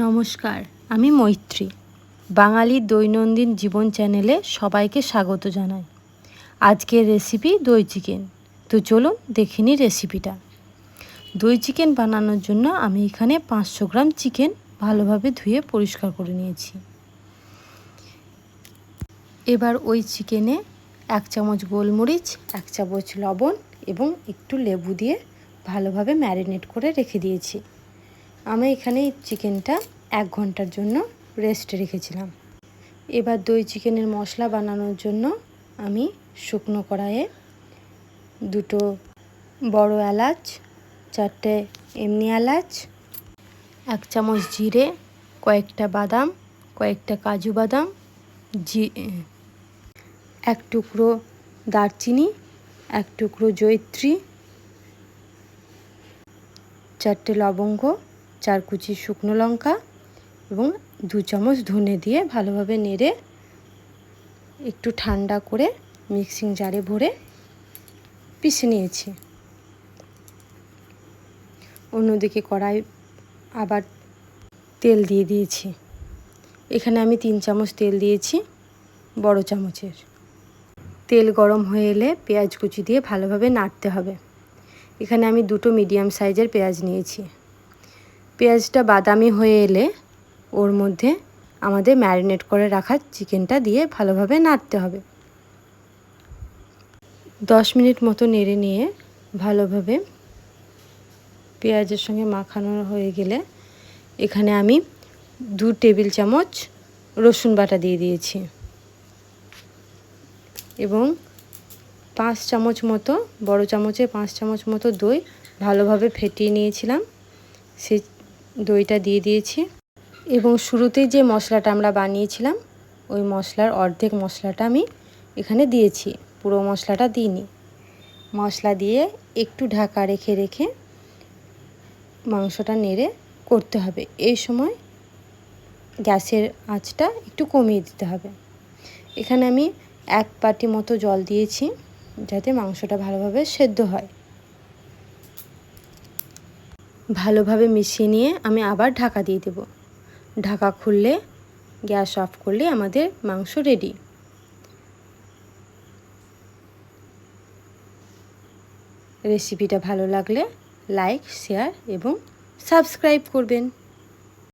নমস্কার, আমি মৈত্রী। বাঙালির দৈনন্দিন জীবন চ্যানেলে সবাইকে স্বাগত জানাই। আজকের রেসিপি দই চিকেন তো চলুন দেখে নিই রেসিপিটা দই চিকেন বানানোর জন্য আমি এখানে পাঁচশো গ্রাম চিকেন ভালোভাবে ধুয়ে পরিষ্কার করে নিয়েছি। এবার ওই চিকেনে এক চামচ গোলমরিচ, এক চামচ লবণ এবং একটু লেবু দিয়ে ভালোভাবে ম্যারিনেট করে রেখে দিয়েছি। আমি এখানে চিকেনটা এক ঘণ্টার জন্য রেস্টে রেখেছিলাম। এবার দই চিকেনের মশলা বানানোর জন্য আমি শুকনো কড়াইয়ে দুটো বড় এলাচ, চারটে এমনি এলাচ, এক চামচ জিরে, কয়েকটা বাদাম, কয়েকটা কাজু বাদাম, জি, এক টুকরো দারচিনি, এক টুকরো জয়িত্রী, চারটে লবঙ্গ চার কুচি শুকনো লঙ্কা এবং দু চামচ ধনে দিয়ে ভালোভাবে নেড়ে একটু ঠান্ডা করে মিক্সিং জারে ভরে পিষে নিয়েছি। অন্যদিকে কড়াই আবার তেল দিয়ে দিয়েছি। এখানে আমি তিন চামচ তেল দিয়েছি, বড় চামচের। তেল গরম হয়ে এলে পেঁয়াজ কুচি দিয়ে ভালোভাবে নাড়তে হবে। এখানে আমি দুটো মিডিয়াম সাইজের পেঁয়াজ নিয়েছি। পেঁয়াজটা বাদামি হয়ে এলে ওর মধ্যে আমাদের ম্যারিনেট করে রাখা চিকেনটা দিয়ে ভালোভাবে নাড়তে হবে। দশ মিনিট মতো নেড়ে নিয়ে ভালোভাবে পেঁয়াজের সঙ্গে মাখানো হয়ে গেলে এখানে আমি দু টেবিল চামচ রসুন বাটা দিয়ে দিয়েছি এবং পাঁচ চামচ মতো, বড় চামচে পাঁচ চামচ মতো দই ভালোভাবে ফেটিয়ে নিয়েছিলাম। সেই দইটা দিয়ে দিয়েছি এবং শুরুতেই যে মশলাটা আমরা বানিয়েছিলাম, ওই মশলার অর্ধেক মশলাটা আমি এখানে দিয়েছি, পুরো মশলাটা দিইনি। মশলা দিয়ে একটু ঢাকা রেখে রেখে মাংসটা নেড়ে করতে হবে। এই সময় গ্যাসের আঁচটা একটু কমিয়ে দিতে হবে। এখানে আমি এক বাটি মতো জল দিয়েছি যাতে মাংসটা ভালোভাবে সেদ্ধ হয়। ভালোভাবে মিশিয়ে নিয়ে আমি আবার ঢাকা দিয়ে দেব। ঢাকা খুললে গ্যাস অফ করলে আমাদের মাংস রেডি রেসিপিটা ভালো লাগলে লাইক শেয়ার এবং সাবস্ক্রাইব করবেন।